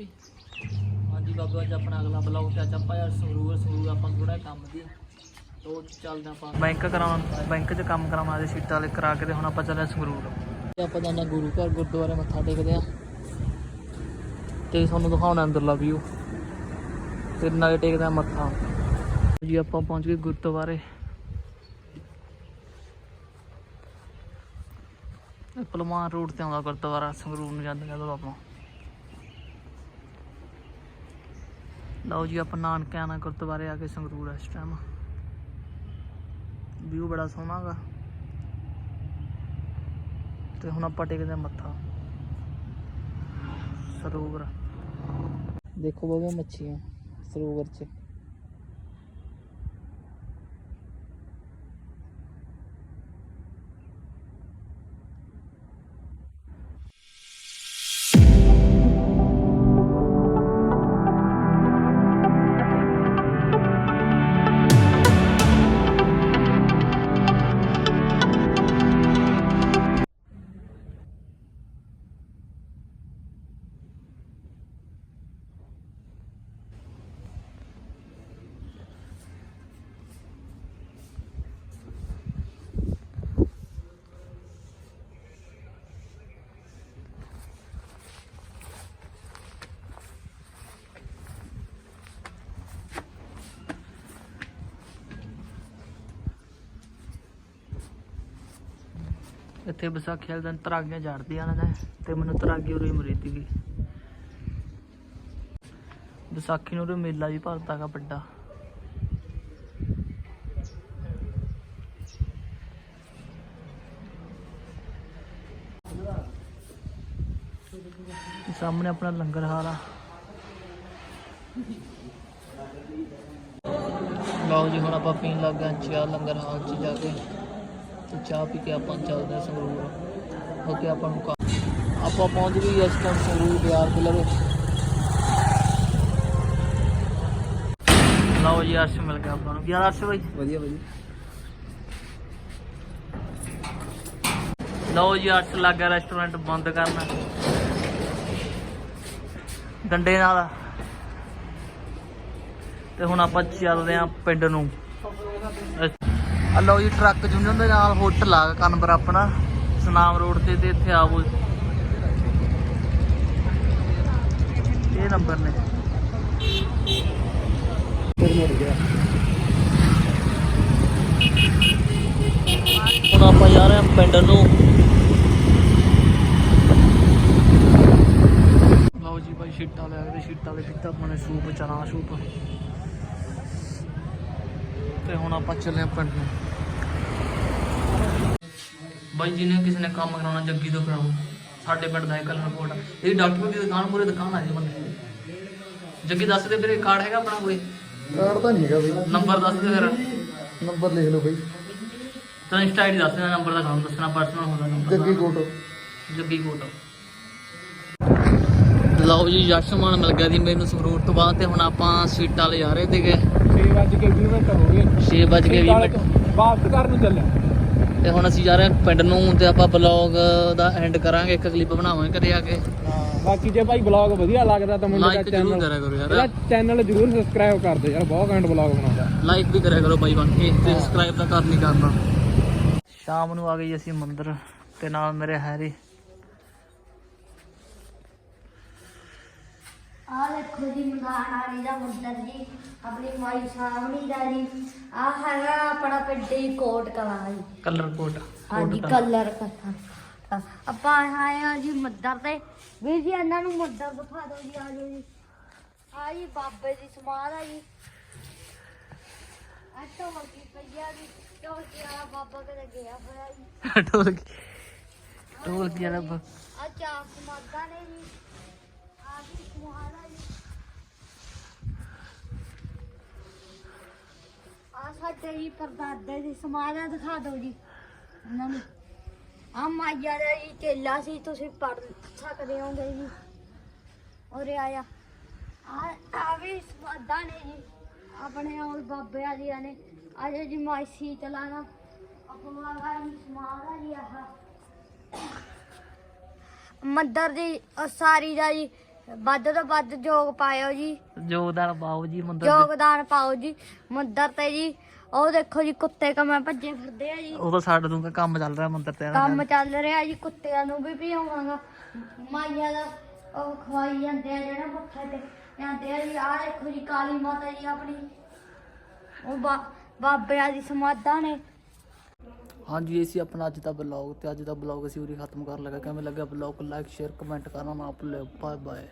ਹਾਂਜੀ ਬਾਬਾ ਅੱਜ ਆਪਣਾ ਅਗਲਾ ਬਲੌਗ ਤੇ ਅੱਜ ਆਪਾਂ ਯਾਰ ਸੰਗਰੂਰ ਸੰਗਰੂਰ ਆਪਾਂ ਥੋੜਾ ਕੰਮ ਦੀ ਤੋਂ ਚੱਲਦੇ ਆਪਾਂ। ਬੈਂਕ ਕਰਾਉਣ ਬੈਂਕ 'ਚ ਕੰਮ ਕਰਾਉਣ ਵਾਲੇ ਸੀਟਾਂ ਵਾਲੇ ਕਰਾ ਕੇ ਤੇ ਹੁਣ ਆਪਾਂ ਚੱਲੇ ਸੰਗਰੂਰ। ਤੇ ਆਪਾਂ ਜਾਂਦੇ ਹਾਂ ਗੁਰੂ ਘਰ ਗੁਰਦੁਆਰੇ ਮੱਥਾ ਟੇਕਦੇ ਆ ਤੇ ਤੁਹਾਨੂੰ ਦਿਖਾਉਣਾ ਅੰਦਰਲਾ ਵਿਊ ਤੇ ਨਾਲੇ ਟੇਕਦੇ ਮੱਥਾ। ਜੀ ਆਪਾਂ ਪਹੁੰਚ ਗਏ ਗੁਰਦੁਆਰੇ। ਪਲਮਾਨ ਰੋਡ ਤੇ ਆਉਂਦਾ ਗੁਰਦੁਆਰਾ ਸੰਗਰੂਰ ਨੂੰ ਜਾਂਦੇ ਜਦੋਂ ਆਪਾਂ। ਲਓ ਜੀ, ਆਪਾਂ ਨਾਨਕਿਆਂ ਨਾਲ ਗੁਰਦੁਆਰੇ ਆ ਕੇ ਸੰਗਰੂਰ ਇਸ ਟਾਈਮ ਵਿਊ ਬੜਾ ਸੋਹਣਾ ਹੈਗਾ ਤੇ ਹੁਣ ਆਪਾਂ ਟੇਕਦੇ ਮੱਥਾ। ਸਰੋਵਰ। ਦੇਖੋ ਬਾਬਾ ਮੱਛੀਆਂ, ਸਰੋਵਰ 'ਚ। ਇੱਥੇ ਵਿਸਾਖੀ ਵਾਲੇ ਦਿਨ ਤਰਾਗੀਆਂ ਝਾੜਦੀਆਂ ਨੇ ਤੇ ਮੈਨੂੰ ਤਰਾਗੀ ਉਰੇ ਮਰੀ ਸੀਗੀ ਵਿਸਾਖੀ ਨੂੰ ਉਰੇ ਮੇਲਾ ਵੀ ਭਰਦਾ ਗਾ ਵੱਡਾ। ਸਾਹਮਣੇ ਆਪਣਾ ਲੰਗਰ ਹਾਰਾ ਲਓ ਜੀ, ਹੁਣ ਆਪਾਂ ਪੀਣ ਲੱਗ ਗਏ ਚਾਹ ਲੰਗਰ ਹਾਲ 'ਚ ਜਾ ਕੇ। ਤੇ ਚਾਹ ਪੀ ਕੇ ਆਪਾਂ ਚੱਲਦੇ ਹਾਂ ਸੰਗਰੂਰ। ਹੋ ਕੇ ਆਪਾਂ ਨੂੰ ਆਪਾਂ ਪਹੁੰਚ ਗਏ ਇਸ ਟਾਈਮ ਸੰਗਰੂਰ ਬਿਆਰ ਲਵੇ। ਲਓ ਜੀ ਅਰਸ਼ ਮਿਲ ਗਿਆ ਆਪਾਂ ਨੂੰ। ਹਾਲ ਅਰਸ਼ ਬਾਈ? ਵਧੀਆ ਵਧੀਆ। ਲਓ ਜੀ ਅਰਸ਼ ਲੱਗ ਰੈਸਟੋਰੈਂਟ ਬੰਦ ਕਰਨਾ। ਡੰਡੇ ਨਾਲ। ਤੇ ਹੁਣ ਆਪਾਂ ਚੱਲਦੇ ਆਂ ਪਿੰਡ ਨੂੰ। ਆ ਲਓ ਜੀ, ਟਰੱਕ ਜੁਨੀਅਰ ਦੇ ਨਾਲ ਹੋਟਲ ਆ ਕਨਵਰ ਆਪਣਾ, ਸੁਨਾਮ ਰੋਡ ਤੇ ਤੇ ਇੱਥੇ ਆਵੋ ਇਹ ਨੰਬਰ ਨੇ। ਹੁਣ ਆਪਾਂ ਜਾ ਰਹੇ ਹਾਂ ਪਿੰਡ ਨੂੰ। ਲਓ ਜੀ ਭਾਈ ਸ਼ੀਟਾਂ ਲੈ ਕੇ ਸ਼ੀਟਾਂ ਦੇ ਪੀਤਾ ਆਪਣੇ ਸੂਪ, ਚਨਾ ਸੂਪ। ਤੇ ਹੁਣ ਆਪਾਂ ਚੱਲੇ ਹਾਂ ਪਿੰਡ ਨੂੰ। ਬਾਈ ਜੀ ਨੇ ਕਿਸੇ ਨੇ ਕੰਮ ਕਰਾਉਣਾ ਜੱਗੀ ਤੋਂ ਕਰਾਉ ਸਾਡੇ ਪਿੰਡ ਦਾ ਕਲਰ ਕੋਟ ਇਹ ਡਾਕਟਰ ਦੀ ਦੁਕਾਨ ਮੂਰੇ ਦੁਕਾਨ ਆ ਜੀ ਬੰਦੇ ਦੀ। ਜੱਗੀ ਦੱਸ ਦੇ ਵੀਰੇ ਕਾਰਡ ਹੈਗਾ ਆਪਣਾ ਕੋਈ? ਕਾਰਡ ਤਾਂ ਨਹੀਂ ਹੈਗਾ ਬਈ। ਨੰਬਰ ਦੱਸ ਦੇ ਫਿਰ। ਨੰਬਰ ਲਿਖ ਲਓ ਬਈ। ਤਾਂ ਇੰਸਟਾ ਆਈਡੀ ਦੱਸ ਦੇਣਾ ਨੰਬਰ ਦਾ ਕੰਮ ਦੱਸਣਾ ਪਰਸਨਲ ਹੁੰਦਾ ਨੰਬਰ ਜੱਗੀ ਕੋਟ ਜੱਗੀ ਕੋਟ ਲਓ ਜੀ ਯਸ਼ਮਾਨ ਮਿਲ ਗਿਆ ਦੀ ਮੈਨੂੰ ਸੰਗਰੂਰ ਤੋਂ ਬਾਅਦ ਤੇ ਹੁਣ ਆਪਾਂ ਸੀਟਾਂ ਲੈ ਜਾ ਰਹੇ ਸੀਗੇ। 6 ਵਜੇ ਕੇ 20 ਮਿੰਟ ਹੋ ਗਏ। 6 ਵੱਜ ਕੇ 20 ਮਿੰਟ। ਵਾਪਸ ਘਰ ਨੂੰ ਚੱਲਿਆ ਤੇ ਹੁਣ ਅਸੀਂ ਜਾ ਰਹੇ ਹਾਂ ਪਿੰਡ ਨੂੰ ਤੇ ਆਪਾਂ ਬਲੌਗ ਦਾ ਐਂਡ ਕਰਾਂਗੇ ਇੱਕ ਕਲਿੱਪ ਬਣਾਵਾਂਗੇ ਘਰੇ ਆ ਕੇ। ਹਾਂ ਬਾਕੀ ਜੇ ਭਾਈ ਬਲੌਗ ਵਧੀਆ ਲੱਗਦਾ ਤਾਂ ਮੁੰਡੇ ਦਾ ਲਾਈਕ ਜ਼ਰੂਰ ਚੈਨਲ ਕਰਿਆ ਕਰੋ ਇਹਦਾ ਯਾਰ ਚੈਨਲ ਜ਼ਰੂਰ ਸਬਸਕ੍ਰਾਈਬ ਕਰ ਦਿਓ ਯਾਰ ਬਹੁਤ ਘੈਂਟ ਬਲੌਗ ਬਣਾਉਂਦਾ। ਲਾਈਕ ਵੀ ਕਰਿਆ ਕਰੋ ਬਾਈ ਬਣ ਕੇ ਤੇ ਸਬਸਕ੍ਰਾਈਬ ਤਾਂ ਕਰ ਨਹੀਂ ਕਰਨਾ। ਸ਼ਾਮ ਨੂੰ ਆ ਗਏ ਅਸੀਂ ਮੰਦਿਰ ਤੇ ਨਾਲ ਮੇਰੇ ਹੈਰੀ। ਆ ਦੇਖੋ ਜੀ ਮਦਾਨ ਵਾਲੀ ਦਾ ਮੰਦਰ ਜੀ। ਆਪਣੀ ਮਾਈ ਸਾਹਮਣੀ ਦਾ ਜੀ। ਆ ਹੈਗਾ ਆਪਣਾ ਪਿੰਡੀ ਕੋਟ ਕਲਾ ਜੀ। ਕਲਰ ਕੋਟ ਹਾਂਜੀ ਕਲਰ ਕਥਾ ਆਪਾਂ ਆਏ ਆ ਜੀ ਮੰਦਰ ਤੇ। ਵੀਰ ਜੀ ਇਹਨਾਂ ਨੂੰ ਮੰਦਰ ਦਿਖਾ ਦਿਓ ਜੀ ਆ ਜਾਓ ਜੀ। ਆ ਜੀ ਬਾਬੇ ਦੀ ਸਮਾਧ ਆ ਜੀ। ਆ ਢੋਲਕੀ ਪਈਆ ਜੀ। ਢੋਲਕੀ ਵਾਲਾ ਬਾਬਾ ਕਦੇ ਗਿਆ ਹੋਇਆ ਜੀ। ਢੋਲ ਢੋਲ ਕੀ ਰੱਬ ਆ ਚਾਰ ਸਮਾਧਾਂ ਨੇ ਜੀ। ਆ ਵੀ ਸਮਾਧ ਜੀ। ਸਾਡੇ ਜੀ ਪਰਦਾਦੇ ਦੀ ਸਮਾਧਾ ਦਿਖਾ ਦਿਓ ਜੀ। ਇਹਨਾਂ ਨੂੰ। ਆ ਮਾਇਆ ਦਾ ਜੀ ਚੇਲਾ ਸੀ, ਤੁਸੀਂ ਪੜ ਸਕਦੇ ਹੋਗੇ ਜੀ। ਉਰੇ ਆਇਆ। ਆ ਆ ਵੀ ਸਮਾਧਾਂ ਨੇ ਜੀ। ਆਪਣੇ ਔਰ ਬਾਬੇ ਵਾਲੀਆਂ ਨੇ। ਅੱਜ ਜੀ ਮਾਈ ਚਲਾਣਾ ਆਪਣਾ ਵਾਲੀ ਸਮਾਧ ਆ ਜੀ ਆਹ। ਮੰਦਰ ਦੀ ਸਾਰੀ ਦਾ ਜੀ ਵੱਧ ਤੋਂ ਵੱਧ ਯੋਗ ਪਾਇਓ ਜੀ। ਜੋਗਦਾਰ ਬਾਬੂ ਜੀ ਮੰਦਰ ਦੇ ਯੋਗਦਾਨ ਪਾਓ ਜੀ ਮੰਦਰ ਤੇ ਜੀ। ਉਹ ਦੇਖੋ ਜੀ ਕੁੱਤੇ ਕਮੇ ਭੱਜੇ ਫਿਰਦੇ ਆ ਜੀ। ਉਹ ਤਾਂ ਸਾਡੇ ਤੋਂ ਕੰਮ ਚੱਲ ਰਿਹਾ ਮੰਦਰ ਤੇ ਕੰਮ ਚੱਲ ਰਿਹਾ ਜੀ ਕੁੱਤਿਆਂ ਨੂੰ ਵੀ ਭਿਆਵਾਂਗਾ ਮਾਈਆ ਦਾ ਉਹ ਖਵਾਈ ਜਾਂਦੇ ਆ ਜਿਹੜਾ ਮੱਥੇ ਤੇ ਜਾਂਦੇ ਆ ਜੀ। ਆਹ ਦੇਖੋ ਜੀ ਕਾਲੀ ਮਾਤਾ ਜੀ ਆਪਣੀ। ਉਹ ਬਾ- ਬਾਬਿਆਂ ਦੀ ਸਮਾਧਾਂ ਨੇ। ਹਾਂਜੀ, ਇਹ ਸੀ ਆਪਣਾ ਅੱਜ ਦਾ ਬਲੌਗ ਤੇ ਅੱਜ ਦਾ ਬਲੌਗ ਅਸੀਂ ਉਰੇ ਖਤਮ ਕਰਨ ਲੱਗਾ ਕਿਵੇਂ ਲੱਗਾ ਬਲੌਗ ਲਾਈਕ ਸ਼ੇਅਰ ਕਮੈਂਟ ਕਰਨਾ ਨਾ ਭੁੱਲਿਓ। Bye bye